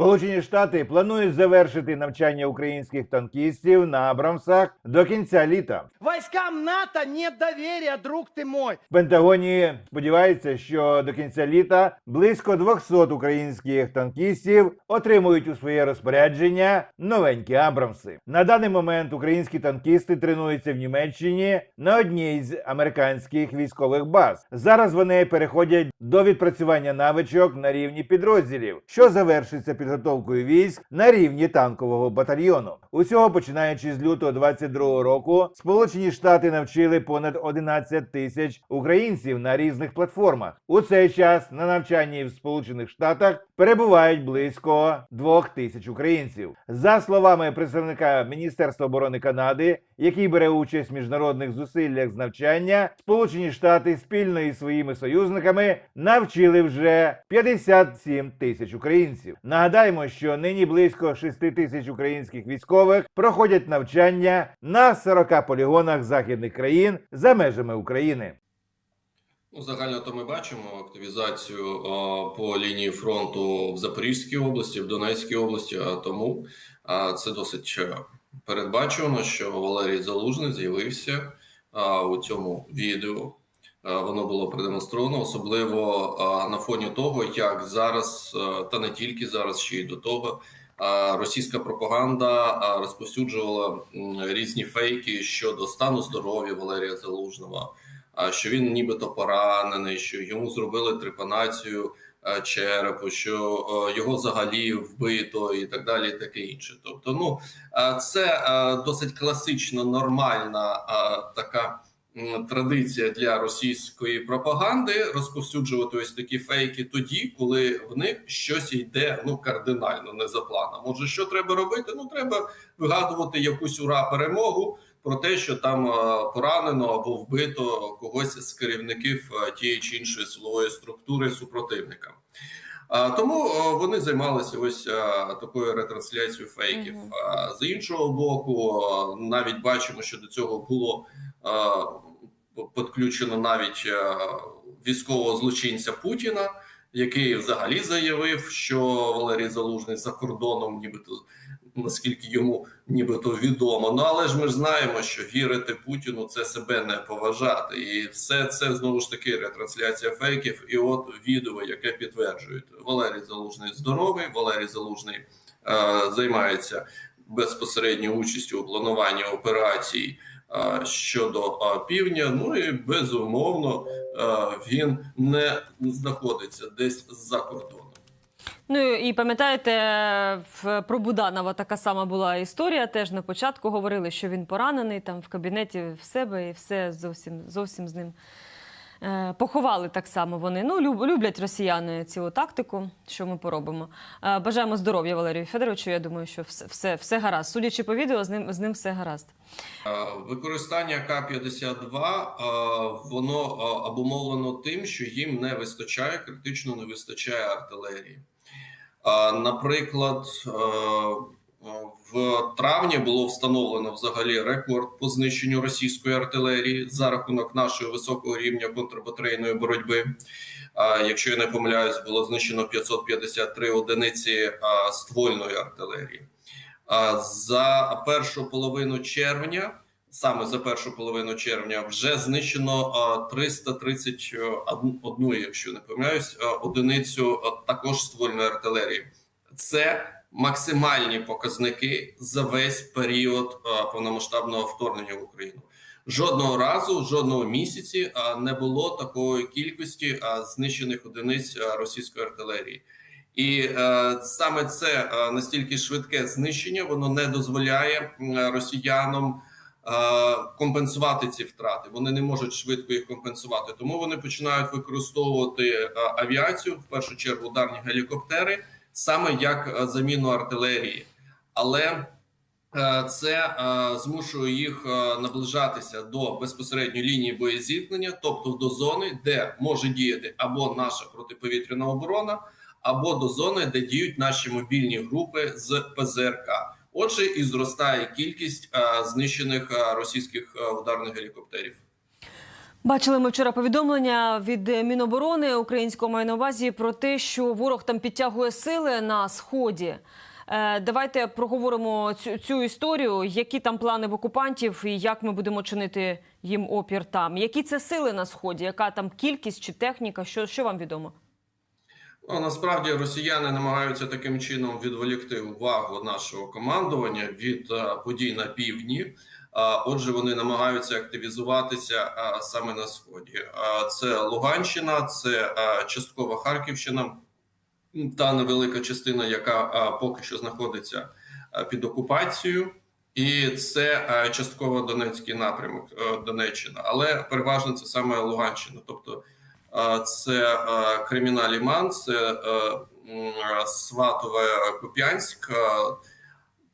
Сполучені Штати планують завершити навчання українських танкістів на Абрамсах до кінця літа. Войскам НАТО нет доверия, друг ты мой. В Пентагоні сподіваються, що до кінця літа близько 200 українських танкістів отримують у своє розпорядження новенькі Абрамси. На даний момент українські танкісти тренуються в Німеччині на одній з американських військових баз. Зараз вони переходять до відпрацювання навичок на рівні підрозділів, що завершиться підготовкою військ на рівні танкового батальйону. Усього починаючи з лютого 22 року, Сполучені Штати навчили понад 11 тисяч українців на різних платформах. У цей час на навчанні в Сполучених Штатах перебувають близько 2 тисяч українців. За словами представника Міністерства оборони Канади, який бере участь в міжнародних зусиллях з навчання, Сполучені Штати спільно із своїми союзниками навчили вже 57 тисяч українців. Нагадаємо, що нині близько 6 тисяч українських військових проходять навчання на 40 полігонах західних країн за межами України. Ну, загально то ми бачимо активізацію а, по лінії фронту в Запорізькій області, в Донецькій області. А тому а, це досить передбачувано, що Валерій Залужний з'явився у цьому відео. Воно було продемонстровано, особливо на фоні того, як зараз, та не тільки зараз, ще й до того. Російська пропаганда розповсюджувала різні фейки щодо стану здоров'я Валерія Залужного, що він нібито поранений, що йому зробили трепанацію черепу, що е, його взагалі вбито, і так далі, і таке інше. Тобто, ну е, це е, досить класична, нормальна е, така. Традиція для російської пропаганди розповсюджувати ось такі фейки тоді, коли в них щось йде ну кардинально не за планом. Може, що треба робити? Ну треба вигадувати якусь ура перемогу про те, що там е, поранено або вбито когось з керівників е, тієї чи іншої силової структури супротивника. Тому е, вони займалися ось такою ретрансляцією фейків. А, З іншого боку, навіть бачимо, що до цього було підключено навіть військового злочинця Путіна, який взагалі заявив, що Валерій Залужний за кордоном, нібито наскільки йому нібито відомо. Ну але ж ми ж знаємо, що вірити Путіну це себе не поважати, і все це знову ж таки ретрансляція фейків. І от відео, яке підтверджують Валерій Залужний здоровий. Валерій Залужний е, займається безпосередньо участю у плануванні операцій. е, Щодо е, півдня, ну і безумовно е, він не знаходиться десь за кордоном. Ну і пам'ятаєте, про Буданова така сама була історія. Теж на початку говорили, що він поранений там в кабінеті в себе, і все зовсім зовсім з ним. е, Поховали так само вони. Ну, люблять росіяни цю тактику. Що ми поробимо? Е, Бажаємо здоров'я Валерію Федоровичу. Я думаю, що все, все, все гаразд. Судячи по відео, з ним з ним все гаразд. Е, Використання К-52 е, воно обумовлено тим, що їм не вистачає, критично не вистачає артилерії. Наприклад, е, в травні було встановлено взагалі рекорд по знищенню російської артилерії за рахунок нашого високого рівня контрбатарейної боротьби. Якщо я не помиляюсь, було знищено 553 одиниці ствольної артилерії. За першу половину червня, саме за першу половину червня, вже знищено а, 331, якщо не помиляюсь, одиницю також ствольної артилерії. Це максимальні показники за весь період повномасштабного вторгнення в Україну. Жодного разу, жодного місяці не було такої кількості знищених одиниць російської артилерії. І е, саме це е, настільки швидке знищення, воно не дозволяє росіянам е, компенсувати ці втрати. Вони не можуть швидко їх компенсувати. Тому вони починають використовувати е, авіацію, в першу чергу ударні гелікоптери, саме як е, заміну артилерії. Але е, це е, змушує їх е, наближатися до безпосередньої лінії боєзіткнення, тобто до зони, де може діяти або наша протиповітряна оборона або до зони, де діють наші мобільні групи з ПЗРК. Отже, і зростає кількість е, знищених е, російських е, ударних гелікоптерів. Бачили ми вчора повідомлення від Міноборони українського маю на увазі про те, що ворог там підтягує сили на сході. Давайте проговоримо цю, цю історію, які там плани в окупантів і як ми будемо чинити їм опір там. Які це сили на сході? Яка там кількість чи техніка? Що, що вам відомо? Ну, насправді росіяни намагаються таким чином відволікти увагу нашого командування від е, подій на півдні. А, Отже, вони намагаються активізуватися а, саме на сході. Це Луганщина, це часткова Харківщина, та невелика частина, яка поки що знаходиться під окупацією. І це е, частково Донецький напрямок е, Донеччина, але переважно це саме Луганщина. Тобто е, це Креміна Ліман, це е, Сватове Куп'янськ.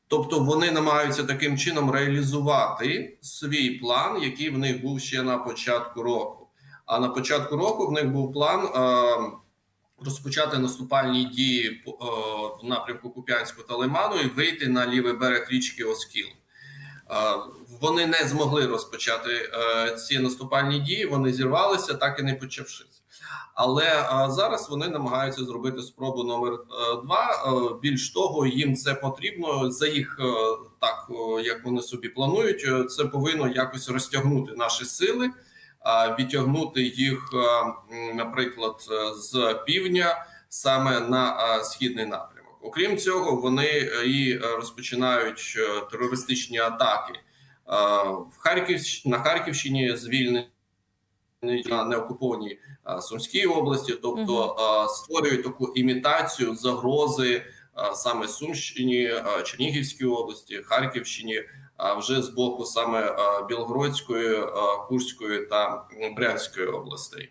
Тобто вони намагаються таким чином реалізувати свій план, який в них був ще на початку року. А на початку року в них був план розпочати наступальні дії е, в напрямку Куп'янського та Лиману і вийти на лівий берег річки Оскіл. Е, Вони не змогли розпочати е, ці наступальні дії. Вони зірвалися, так і не почавшись. Але е, зараз вони намагаються зробити спробу номер два. Більш того, їм це потрібно за їх так, як вони собі планують. Це повинно якось розтягнути наші сили, відтягнути їх, наприклад, з півдня саме на східний напрямок. Окрім цього, вони е, і е, розпочинають е, терористичні атаки в Харків на Харківщині звільнені на неокупованій Сумській області, тобто створюють таку імітацію загрози саме Сумщині, Чернігівській області, Харківщині, а вже з боку саме Білгородської, Курської та Брянської областей.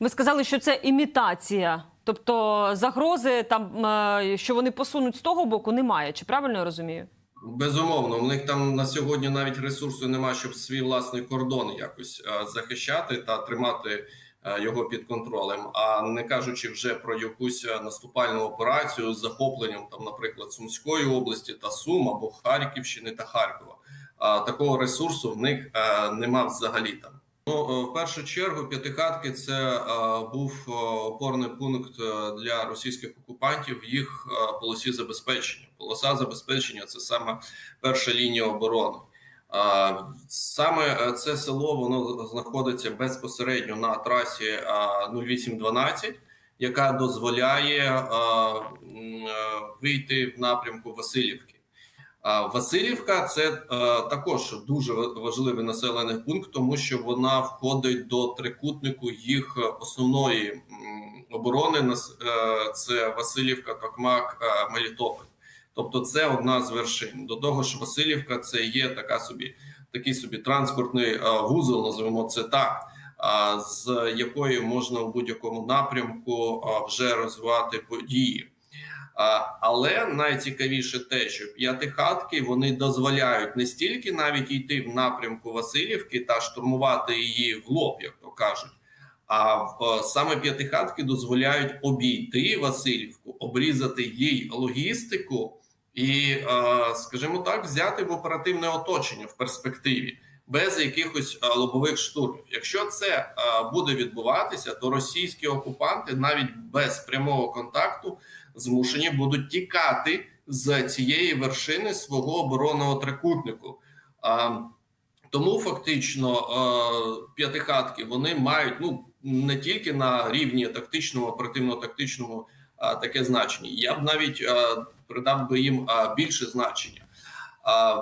Ви сказали, що це імітація, тобто загрози там, е, що вони посунуть з того боку, немає. Чи правильно я розумію? Безумовно, у них там на сьогодні навіть ресурсу немає, щоб свій власний кордон якось е, захищати та тримати е, його під контролем. А не кажучи вже про якусь наступальну операцію з захопленням, там, наприклад, Сумської області та Сум або Харківщини та Харкова. Такого ресурсу в них нема взагалі там. Ну, е, в першу чергу, п'ятихатки це е, був е, опорний пункт для російських окупантів в їх полосі забезпечення. Полоса забезпечення це саме перша лінія оборони. Саме це село воно знаходиться безпосередньо на трасі а, 0812, яка дозволяє вийти в напрямку Васильівки. Васильівка це е, також дуже важливий населений пункт, тому що вона входить до трикутнику їх основної оборони. Е, Це Васильівка, Токмак, е, Мелітополь. Тобто, це одна з вершин. До того ж, Васильівка це є така собі такий собі транспортний вузол, називаємо це так. З якої можна у будь-якому напрямку вже розвивати події. Але найцікавіше те, що п'ятихатки вони дозволяють не стільки навіть йти в напрямку Васильівки та штурмувати її в лоб, як то кажуть. А в- саме п'ятихатки дозволяють обійти Васильівку, обрізати їй логістику і, е, скажімо так, взяти в оперативне оточення в перспективі без якихось е, лобових штурмів. Якщо це е, буде відбуватися, то російські окупанти навіть без прямого контакту змушені будуть тікати з цієї вершини свого оборонного трикутнику. Тому фактично е, п'ятихатки вони мають ну не тільки на рівні тактичному, оперативно-тактичному таке значення. Я б навіть придав би їм більше значення,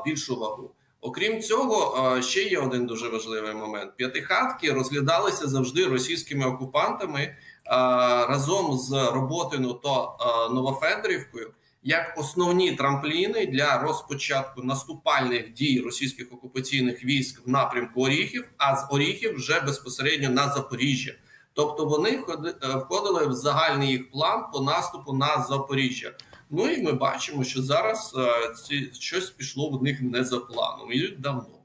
більшу вагу. Окрім цього, е, ще є один дуже важливий момент: п'ятихатки розглядалися завжди російськими окупантами е, разом з Роботино та е, Новофедорівкою як основні трампліни для розпочатку наступальних дій російських окупаційних військ в напрямку Оріхів, а з Оріхів вже безпосередньо на Запоріжжя. Тобто вони входи- входили в загальний їх план по наступу на Запоріжжя. Ну і ми бачимо, що зараз е, ці щось пішло в них не за планом і давно.